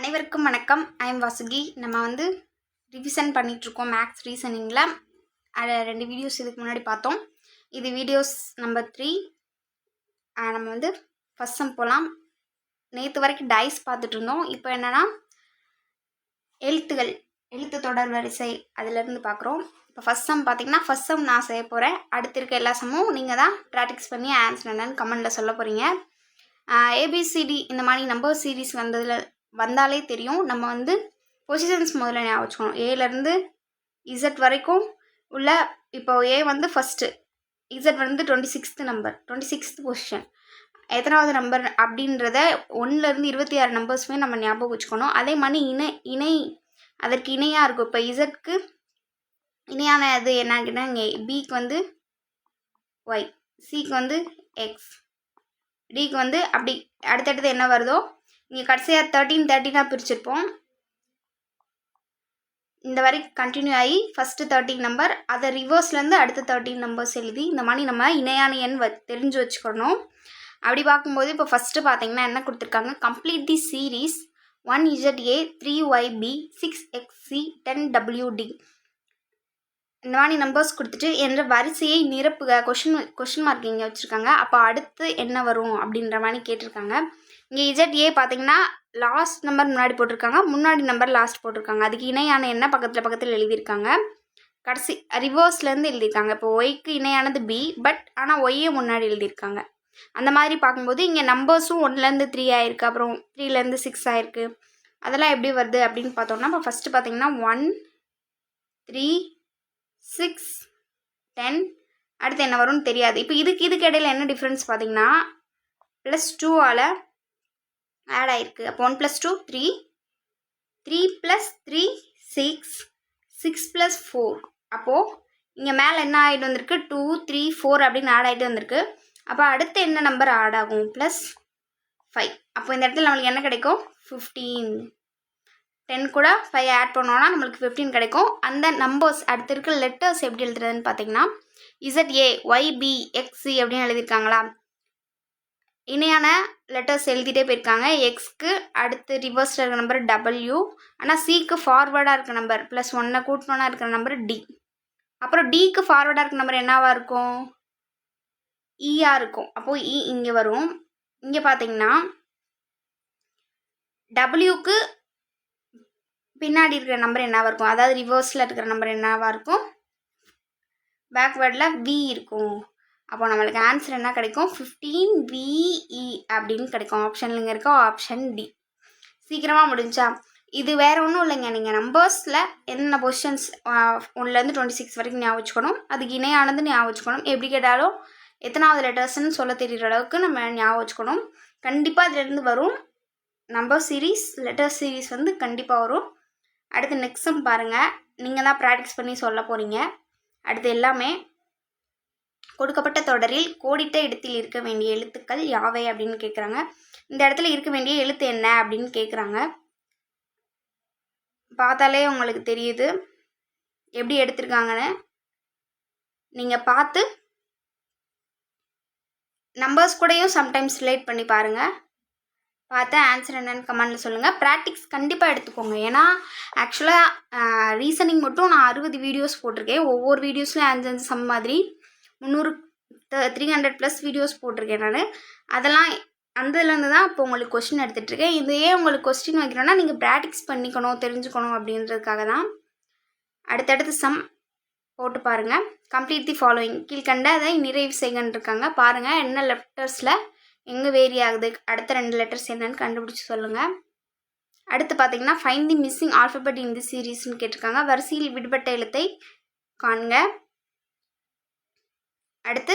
அனைவருக்கும் வணக்கம். ஐம் வாசுகி நம்ம வந்து ரிவிஷன் பண்ணிகிட்ருக்கோம் மேக்ஸ் ரீசனிங்கில் அதை ரெண்டு வீடியோஸ் இதுக்கு முன்னாடி பார்த்தோம். இது வீடியோஸ் நம்பர் த்ரீ நம்ம வந்து ஃபஸ்ட் சம் போகலாம் நேற்று வரைக்கும் டைஸ் பார்த்துட்டு இருந்தோம். இப்போ என்னென்னா எழுத்துகள் எழுத்து தொடர் வரிசை அதிலேருந்து பார்க்குறோம். இப்போ ஃபஸ்ட் சம் பார்த்தீங்கன்னா ஃபஸ்ட் சம் நான் செய்ய போகிறேன் அடுத்து இருக்க எல்லா சம்மும் நீங்கள் தான் ப்ராக்டிஸ் பண்ணி ஆன்சர் என்னென்னு கமெண்டில் சொல்ல போகிறீங்க ஏபிசிடி இந்த மாதிரி நம்பர் சீரீஸ் வந்ததில் வந்தாலே தெரியும். நம்ம வந்து பொசிஷன்ஸ் முதல்ல ஞாபகம் வச்சுக்கணும். ஏலேருந்து இசட் வரைக்கும் உள்ள இப்போ ஏ வந்து ஃபஸ்ட்டு இசட் வந்து twenty sixth number twenty sixth position எத்தனாவது நம்பர் அப்படின்றத ஒன்றுலேருந்து இருபத்தி ஆறு நம்பர்ஸுமே நம்ம ஞாபகம் வச்சுக்கணும். அதே மாதிரி இணை இணை அதற்கு இணையாக இருக்கும். இப்போ இசட்க்கு இணையான இது என்னன்னா இங்கே பிக்கு வந்து ஒய் சிக்கு வந்து எக்ஸ் டிக்கு வந்து அப்படி அடுத்தடுத்து என்ன வருதோ இங்கே கடைசியாக தேர்ட்டீன் தேர்ட்டினாக பிரிச்சிருப்போம். இந்த வரைக்கும் கண்டினியூ ஆகி ஃபஸ்ட்டு தேர்ட்டின் நம்பர் அதை ரிவர்ஸ்லேருந்து அடுத்த தேர்ட்டின் நம்பர்ஸ் எழுதி இந்த மாதிரி நம்ம இணையான எண் வ தெரிஞ்சு வச்சுக்கணும். அப்படி பார்க்கும்போது இப்போ ஃபஸ்ட்டு பார்த்தீங்கன்னா என்ன கொடுத்துருக்காங்க? Complete the series one Z A three Y B six X C ten W D இந்த மாதிரி நம்பர்ஸ் கொடுத்துட்டு என்ற வரிசையை நிரப்புக. கொஷின் கொஷின் மார்க் இங்கே வச்சுருக்காங்க. அப்போ அடுத்து என்ன வரும் அப்படின்ற மாதிரி கேட்டிருக்காங்க. இங்கே இஜட் ஏ பார்த்தீங்கன்னா லாஸ்ட் நம்பர் முன்னாடி போட்டிருக்காங்க. முன்னாடி நம்பர் லாஸ்ட் போட்டிருக்காங்க. அதுக்கு இணையான என்ன பக்கத்தில் பக்கத்தில் எழுதியிருக்காங்க. கடைசி ரிவர்ஸ்லேருந்து எழுதியிருக்காங்க. இப்போ ஒய்க்கு இணையானது பி பட் ஆனால் ஒய்யே முன்னாடி எழுதியிருக்காங்க. அந்த மாதிரி பார்க்கும்போது இங்கே நம்பர்ஸும் ஒன்லேருந்து த்ரீ ஆயிருக்கு. அப்புறம் த்ரீலேருந்து சிக்ஸ் ஆயிருக்கு. அதெல்லாம் எப்படி வருது அப்படின்னு பார்த்தோம்னா இப்போ ஃபஸ்ட்டு பார்த்தீங்கன்னா ஒன் த்ரீ சிக்ஸ் டென் அடுத்து என்ன வரும்னு தெரியாது. இப்போ இதுக்கு இதுக்கு இடையில என்ன டிஃப்ரென்ஸ் பார்த்தீங்கன்னா ப்ளஸ் டூவால் ஆட் ஆகிருக்கு அப்போ one plus two three three plus three six six plus four அப்போது இங்கே மேலே என்ன ஆகிட்டு வந்திருக்கு? டூ த்ரீ ஃபோர் அப்படின்னு ஆட் ஆகிட்டு வந்திருக்கு. அப்போ அடுத்து என்ன நம்பர் ஆட் ஆகும்? ப்ளஸ் ஃபைவ் அப்போ இந்த இடத்துல நம்மளுக்கு என்ன கிடைக்கும்? ஃபிஃப்டீன் டென் கூட ஃபைவ் ஆட் பண்ணோன்னா நம்மளுக்கு ஃபிஃப்டீன் கிடைக்கும். அந்த நம்பர்ஸ் அடுத்து இருக்க லெட்டர்ஸ் எப்படி எழுதுறதுன்னு பார்த்தீங்கன்னா Z A Y B X C அப்படின்னு எழுதியிருக்காங்களா? இணையான லெட்டர்ஸ் எழுதிட்டே போயிருக்காங்க. எக்ஸ்க்கு அடுத்து ரிவர்ஸில் இருக்கிற நம்பர் டபிள்யூ ஆனால் சிக்கு ஃபார்வேர்டாக இருக்கிற நம்பர் ப்ளஸ் ஒன்னை கூட்டணுன்னா இருக்கிற நம்பர் டி அப்புறம் டிக்கு ஃபார்வேர்டாக இருக்கிற நம்பர் என்னவாக இருக்கும்? E ஈயாக இருக்கும். அப்போது இ e இங்கே வரும். இங்கே பார்த்தீங்கன்னா டபிள்யூக்கு பின்னாடி இருக்கிற நம்பர் என்னவாக இருக்கும்? அதாவது ரிவர்ஸில் இருக்கிற நம்பர் என்னவாக இருக்கும்? பேக்வேர்டில் வி இருக்கும். அப்போ நம்மளுக்கு ஆன்சர் என்ன கிடைக்கும்? ஃபிஃப்டீன் விஇ அப்படின்னு கிடைக்கும். ஆப்ஷன்லங்க இருக்க ஆப்ஷன் டி சீக்கிரமாக முடிஞ்சா. இது வேறு ஒன்றும் இல்லைங்க. நீங்கள் நம்பர்ஸில் என்னென்ன பொசிஷன்ஸ் ஒன்லேருந்து டுவெண்ட்டி சிக்ஸ் வரைக்கும் ஞாபகம் வச்சுக்கணும். அதுக்கு இணையானது ஞாபகம் வச்சுக்கணும். எப்படி கேட்டாலும் எத்தனாவது லெட்டர்ஸ்ன்னு சொல்ல தெரிகிற அளவுக்கு நம்ம ஞாபகம் வச்சுக்கணும். கண்டிப்பாக இதுலேருந்து வரும். நம்பர் சீரீஸ் லெட்டர் சீரீஸ் வந்து கண்டிப்பாக வரும். அடுத்து நெக்ஸ்ட் சம் பாருங்கள் நீங்கள் தான் ப்ராக்டிஸ் பண்ணி சொல்ல போகிறீங்க அடுத்து எல்லாமே கொடுக்கப்பட்ட தொடரில் கோடிட்ட இடத்தில் இருக்க வேண்டிய எழுத்துக்கள் யாவை அப்படின்னு கேட்குறாங்க இந்த இடத்துல இருக்க வேண்டிய எழுத்து என்ன அப்படின்னு கேட்குறாங்க பார்த்தாலே உங்களுக்கு தெரியுது. எப்படி எடுத்திருக்காங்கன்னு? நீங்கள் பார்த்து நம்பர்ஸ் கூடயும் சம்டைம்ஸ் ரிலேட் பண்ணி பாருங்கள் பார்த்து ஆன்சர் என்னன்னு கமெண்டில் சொல்லுங்கள் ப்ராக்டிக்ஸ் கண்டிப்பாக எடுத்துக்கோங்க. ஏன்னா ஆக்சுவலாக ரீசனிங் மட்டும் நான் அறுபது வீடியோஸ் போட்டிருக்கேன். ஒவ்வொரு வீடியோஸ்லையும் அஞ்சு அஞ்சு சம் மாதிரி முந்நூறு த்ரீ ஹண்ட்ரட் ப்ளஸ் வீடியோஸ் போட்டிருக்கேன் நான். அதெல்லாம் அந்ததுலேருந்து தான் இப்போ உங்களுக்கு கொஸ்டின் எடுத்துகிட்ருக்கேன் இது ஏன் உங்களுக்கு கொஸ்டின் வைக்கிறோன்னா நீங்கள் ப்ராக்டிக்ஸ் பண்ணிக்கணும் தெரிஞ்சுக்கணும் அப்படின்றதுக்காக தான். அடுத்தடுத்து சம் போட்டு பாருங்கள் கம்ப்ளீட் தி ஃபாலோயிங் கீழ்கண்ட அதை நிறைவு செய்கன்னு இருக்காங்க. பாருங்கள் என்ன லெட்டர்ஸில் எங்கே வேரி ஆகுது? அடுத்த ரெண்டு லெட்டர்ஸ் என்னன்னு கண்டுபிடிச்சி சொல்லுங்கள் அடுத்து பார்த்தீங்கன்னா find the missing alphabet in the சீரீஸ்னு கேட்டிருக்காங்க. வரிசையில் விடுபட்ட எழுத்தை காண்க. அடுத்து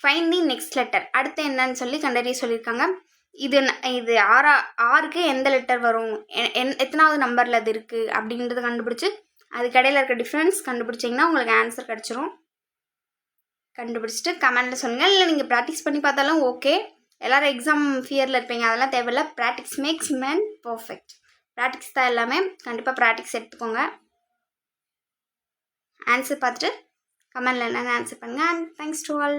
ஃபைன் தி நெக்ஸ்ட் லெட்டர் அடுத்து என்னன்னு சொல்லி கண்டறிய சொல்லியிருக்காங்க. இது இது ஆறா ஆறுக்கு எந்த லெட்டர் வரும்? என் எத்தனாவது நம்பரில் அது இருக்குது அப்படின்றத கண்டுபிடிச்சி அதுக்கடையில் இருக்க டிஃப்ரென்ஸ் கண்டுபிடிச்சிங்கன்னா உங்களுக்கு ஆன்சர் கிடச்சிரும். கண்டுபிடிச்சிட்டு கமெண்டில் சொல்லுங்கள் இல்லை நீங்கள் ப்ராக்டிஸ் பண்ணி பார்த்தாலும் ஓகே எல்லோரும் எக்ஸாம் ஃபியரில் இருப்பீங்க. அதெல்லாம் தேவையில்ல. Practice makes man perfect practice தான் எல்லாமே. கண்டிப்பாக ப்ராக்டிஸ் எடுத்துக்கோங்க. ஆன்சர் பார்த்துட்டு கமெண்டில் என்னென்னு ஆன்சர் பண்ணுங்கள் அண்ட் தேங்க்ஸ் டு ஆல்